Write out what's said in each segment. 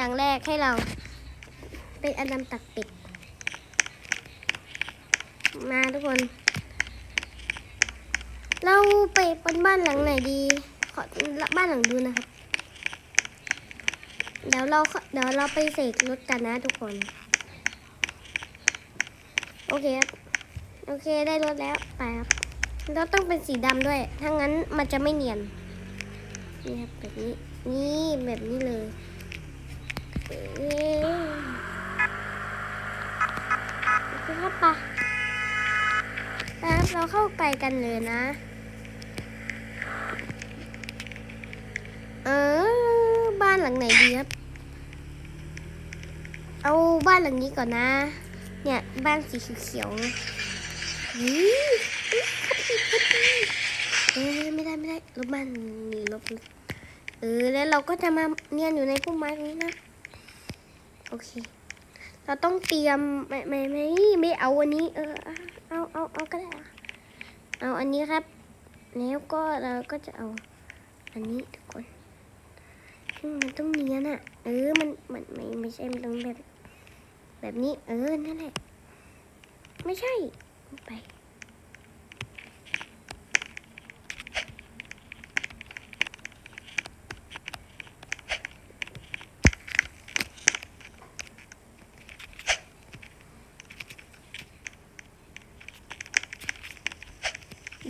อย่างแรกให้เรา เป็นอดัมตักป็ดมาทุกคน เราไปบนบ้านหลังไหนดี ขอบ้านหลังดูนะครับ เดี๋ยวเราเดี๋ยวเราไปเสกรถกันนะทุกคน โอเคครับ โอเคได้รถแล้ว ไปครับ เราต้องเป็นสีดำด้วย ถ้างั้นมันจะไม่เนียน นี่ครับแบบนี้ นี่แบบนี้เลย เอ๊ะโอเคครับไปไปครับเราเข้าไปกันเลยนะ เออ บ้านหลังไหนดีครับ เอาบ้านหลังนี้ก่อนนะ เนี่ย บ้านสีเขียวๆนี่เออไม่ได้ไม่ได้ลบบ้านนี่ลบ เออ แล้วเราก็จะมาเนียนอยู่ในพุ่มไม้นี้นะ โอเค เราต้องเตรียมไม่ไม่ไม่ไม่เอาอันนี้ เออเอาเอาเอาก็ได้เอาอันนี้ครับ แล้วก็เราก็จะเอา อันนี้ทุกคนซึ่งมันต้องเนียนอะเออมันมันไม่ไม่ใช่มันต้องแบบ แบบนี้ เออนั่นแหละ ไม่ใช่ไป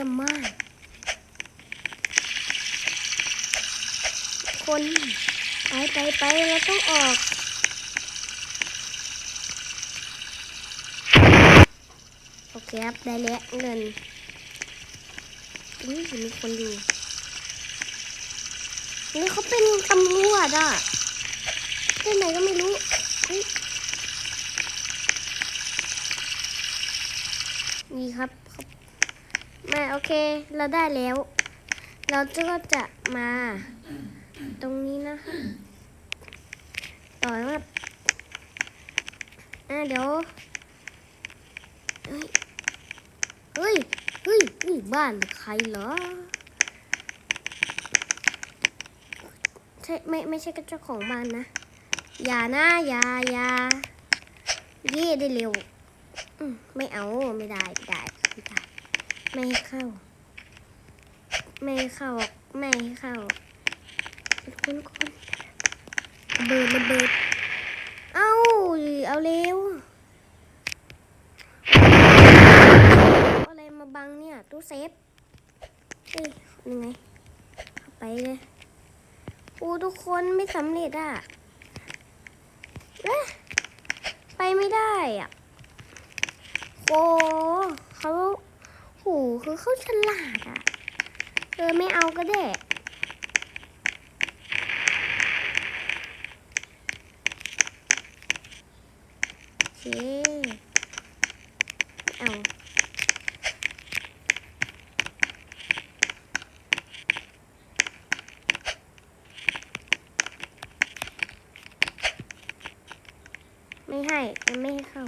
ยี่ยมมาก คนไปไปไปเราต้องออกโอเคครับได้แล้วเงินอุ้ยมีคนอยู่นี่เขาเป็นตำรวจอะที่ไหนก็ไม่รู้นี่ครับ โอเค เราได้แล้ว เราก็จะมา ตรงนี้นะคะต่อครับอะเดี๋ยวเฮ้ยเฮ้ยเฮ้ยนี่บ้านใครเหรอใช่ไม่ไม่ใช่กเจ้าของบ้านนะอย่านะอย่าอย่าเย่ได้เร็วอืไม่เอาไม่ได้ไม่ได้ไม่ได้ ไม่ให้เข้า ไม่ให้เข้า ไม่ให้เข้าคนคนระเบิดระเบิด เอาเอาเร็ว อะไรมาบังเนี่ย ตู้เซฟเอ้ยยังไงเข้าไปเลยอ้ทุกคนไม่สำเร็จอะไปไม่ได้อะโอ้เขา คือเขาฉลาดอะ เออไม่เอาก็ได้เคเอา ไม่ให้ไม่ให้เข้า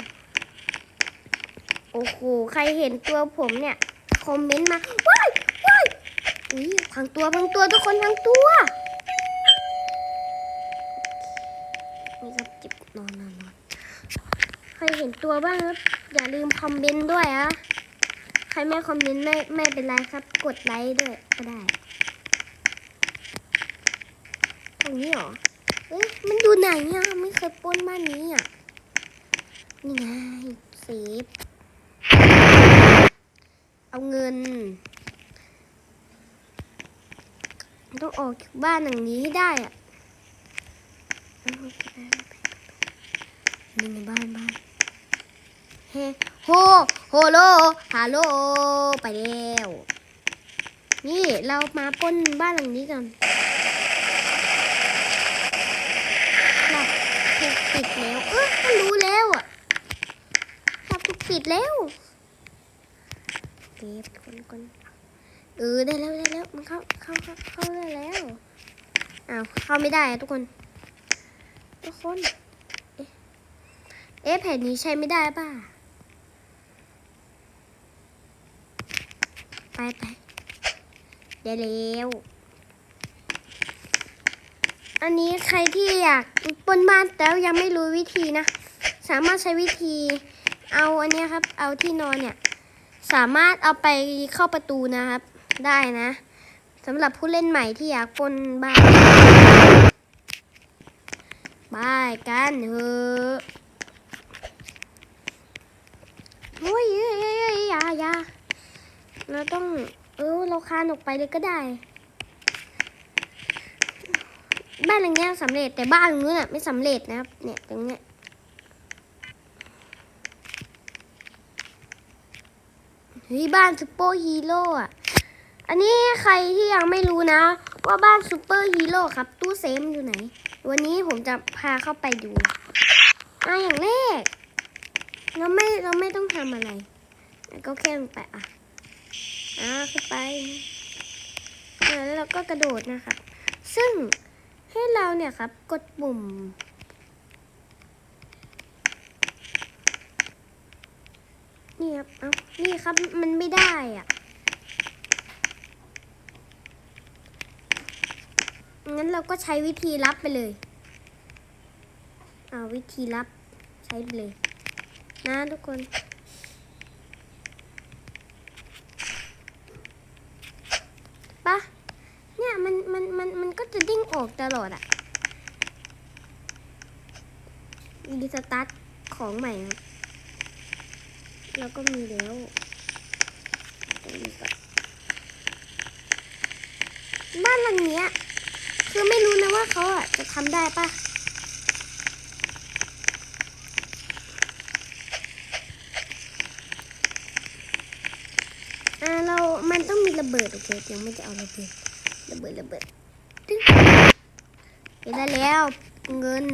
โอ้โห ใครเห็นตัวผมเนี่ย คอมเมนต์มาว้ายว้ายอุ้ยพังตัวพังตัวทุกคนพังตัวนี่ครับจ็บนอนนอนนอนใครเห็นตัวบ้างครับอย่าลืมคอมเมนต์ด้วยอะใครไม่คอมเมนต์ไม่ไม่เป็นไรครับ กดไลค์ด้วยก็ได้ตรงนี้เหรอเอ๊ะมันอยู่ไหนอะไม่เคยป้นบ้านนี้อะนี่ไงเซฟ เอาเงินต้องออกจากบ้านหลังนี้ให้ได้อะนี่ในบ้านบ้านเฮ้โฮโฮโลฮัลโหลไปแล้วนี่เรามาป้นบ้านหลังนี้กันหลับถูกปิดแล้ว เออมันรู้แล้วอะหลับถูกปิดแล้ว เก็บคนคนเออได้แล้วได้แล้วมันเข้าเข้าเข้าเข้าได้แล้วอ้าวเข้าไม่ได้ทุกคน ทุกคนเอ๊ะแผ่นนี้ใช้ไม่ได้ป่ะไปไปได้แล้วอันนี้ใครที่อยากปนบ้านแล้วยังไม่รู้วิธีนะ สามารถใช้วิธีเอาอันนี้ครับ เอาที่นอนเนี่ย สามารถเอาไปเข้าประตูนะครับ ได้นะสำหรับผู้เล่นใหม่ที่อยากปล้นบ้านบายกันเถอะโอ้ยเอ้ยเอ้ยอยอย่าอย่าเราต้อง เออเราคานออกไปเลยก็ได้ บ้านหลังเนี้ยสำเร็จแต่บ้านหลังนู้นอะไม่สำเร็จนะครับ เนี่ยตรงเนี้ย เฮ้ยบ้านซูเปอร์ฮีโร่อะอันนี้ใครที่ยังไม่รู้นะ ว่าบ้านซูเปอร์ฮีโร่ครับ ตู้เซฟมันอยู่ไหน วันนี้ผมจะพาเข้าไปดูอะอย่างแรกเราไม่เราไม่ต้องทำอะไร ก็แค่ลงไปอะอะขึ้นไปแล้วเราก็กระโดดนะครับ ซึ่งให้เราเนี่ยครับกดปุ่ม นี่ครับเอานี่ครับมันไม่ได้อะ งั้นเราก็ใช้วิธีลับไปเลยเอาวิธีลับใช้ไปเลย นะทุกคนปะเนี่ยมันมันมันมันก็จะดิ้งออกตลอดอะรีสตาร์ทของใหม่ครับ แล้วก็มีแล้วตรงนี้ก่อนบ้านหลังเนี้ย คือไม่รู้นะว่าเขาอะจะทำได้ปะอ่าเรา มันต้องมีระเบิด โอเคเดี๋ยวไม่จะเอาระเบิด ระเบิด ระเบิดตึ้งเห็นได้แล้ว เงิน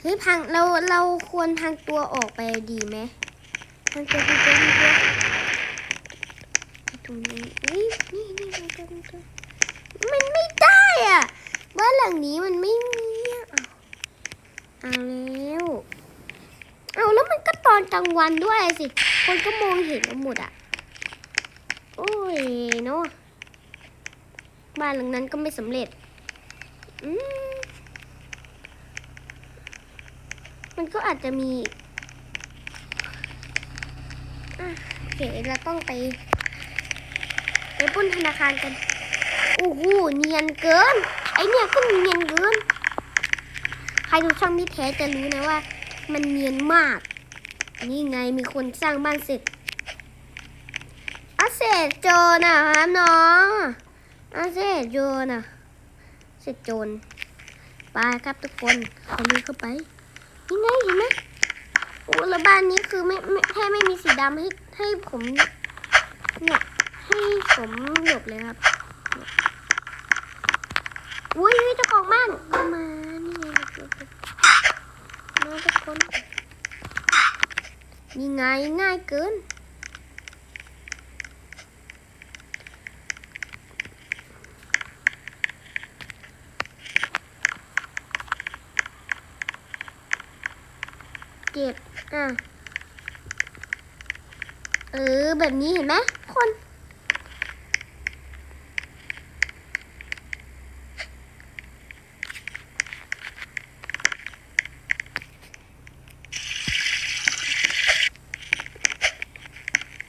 เฮ้ยพัง เรา เราควรพังตัวออกไปดีไหม พังตัวพังตัวพังตัวตรงนี้เฮ้ยนี่นี่พังตัวพังตัวมันไม่ได้อะบ้านหลังนี้มันไม่มีอะเอาแล้วเอาแล้วมันก็ตอนกลางวันด้วยสิ คนก็มองเห็นกันหมดอะ โอ้ยเนาะบ้านหลังนั้นก็ไม่สำเร็จ อืมมันก็อาจจะมี โอเคเราต้องไป ไปปล้นธนาคารกันโอ้โหเนียนเกิน ไอเนี่ยก็เนียนเกิน ใครดูช่องที่แท้จะรู้นะว่า มันเนียนมาก นี่ไงมีคนสร้างบ้านเสร็จอาเสร็จโจนะครับน้องอาเสร็จโจรอะเสร็จโจรไปครับทุกคนเอามือเข้าไปยังไงเห็นไหม โอ้แล้วบ้านนี้คือไม่ไม่แค่ไม่มีสีดำให้ให้ผมเนี่ยให้ผมหลบเลยครับอุ้ยเจ้าของบ้านเข้ามา นี่ไงมาทุกคนนี่ไงง่ายเกิน เก็บ อะเออ แบบนี้เห็นไหมคน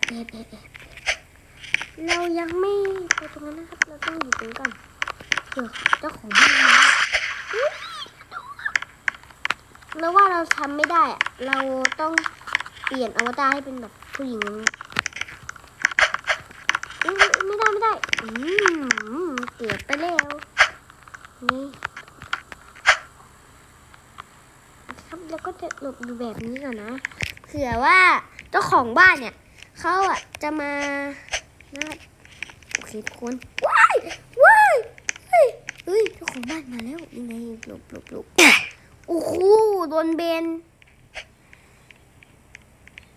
เอบเอบเรายังไม่ไปตรงนั้นนะครับ เราต้องอยู่ตรงก่อนเผื่อเจ้าของบ้านมาอุ๊ยแล้วว่าเรา ทำไม่ได้อะเราต้องเปลี่ยนอวตารให้เป็นแบบผู้หญิงไม่ได้ไม่ได้ อืมเกียบไปแล้ว นี่ครับแล้วก็จะหลบอยู่แบบนี้ก่อนนะ เผื่อว่าเจ้าของบ้านเนี่ย เขาอะจะมานะโอเคทุกคนว้ายว้ายเฮ้ยเฮ้ยเจ้าของบ้านมาแล้วยังไงหลบหลบหลบ โอ้โหโดนเบน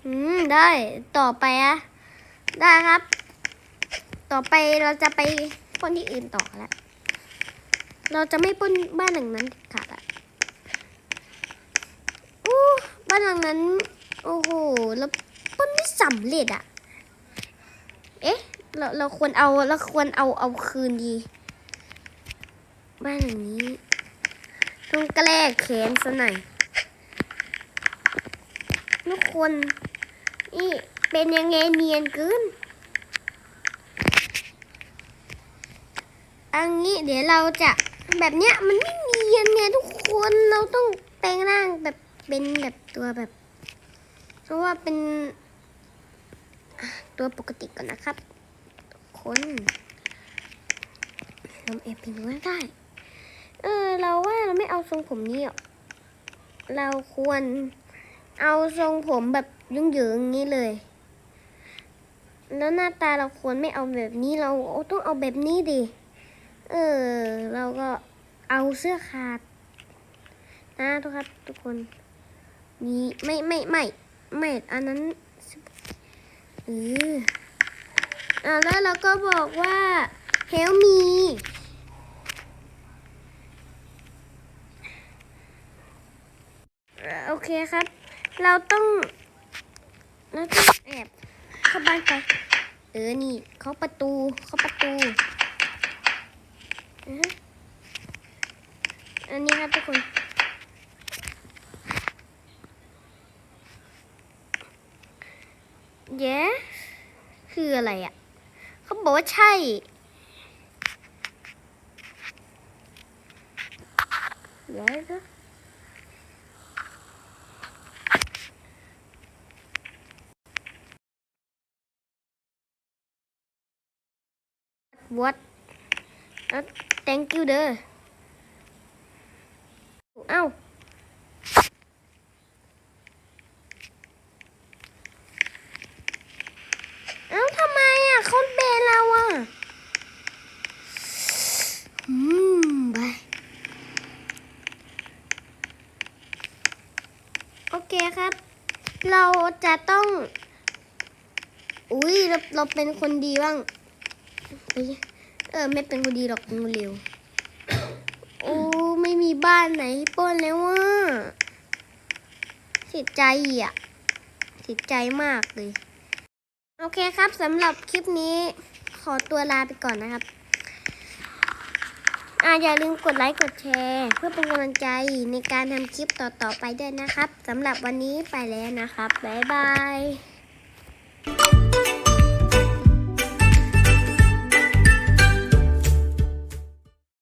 อืม ได้ต่อไปอะได้ครับ ต่อไปเราจะไปป้นที่อื่นต่อแล้ว เราจะไม่ป้นบ้านหลังนั้นขาดอะอู้บ้านหลังนั้น โอ้โหแล้วป้นไม่สำเร็จอะเอ๊ะ เราเราควรเอาเราควรเอาเอาคืนดี บ้านหลังนี้ ต้องแกล้งแขนซะหน่อยทุกคน นี่เป็นยังไงเนียนเกินอันนี้เดี๋ยวเราจะแบบเนี้ยมันไม่เนียนเนี่ยทุกคนเราต้องแปลงร่างแบบเป็นแบบตัวแบบเพราะว่าเป็นตัวปกติก่อนนะครับทุกคนเราแอบเป็นก็ได้ เออ เราว่าเราไม่เอาทรงผมนี้หรอกเราควรเอาทรงผมแบบยุ่งเหยิงๆอย่างนี้เลย แล้วหน้าตาเราควรไม่เอาแบบนี้เราต้องเอาแบบนี้ดิ เออ เราก็เอาเสื้อขาดนะทุกครับทุกคนนี่ไม่ไม่ไม่ไม่อันนั้นเอออ่าแล้วเราก็บอกว่า help me เอ่อ โอเคครับ เราต้องเราต้องแอบเข้าบ้านไปเออนี่เขาประตูเขาประตูอันนี้ครับทุกคนเย้คืออะไรอะ เขาบอกว่าใช่เดี๋ยว what เอ้า thank you เด้อเอ้าเอ้าทำไมอะเขาเบนเราอะอืมไปโอเคครับ เราจะต้อง อุ้ยเราเราเป็นคนดีบ้าง ยเออ ไม่เป็นคนดีหรอกเป็นคนเลวโอ้ไม่มีบ้านไหนให้ป้นแล้วว่ะเสียใจอะเสียใจมากเลย โอเคครับสำหรับคลิปนี้ขอตัวลาไปก่อนนะครับอ่าอย่าลืมกดไลค์กดแชร์ เพื่อเป็นกำลังใจในการทำคลิปต่อ ๆ ไปด้วยนะครับสำหรับวันนี้ไปแล้วนะครับ บ๊ายบาย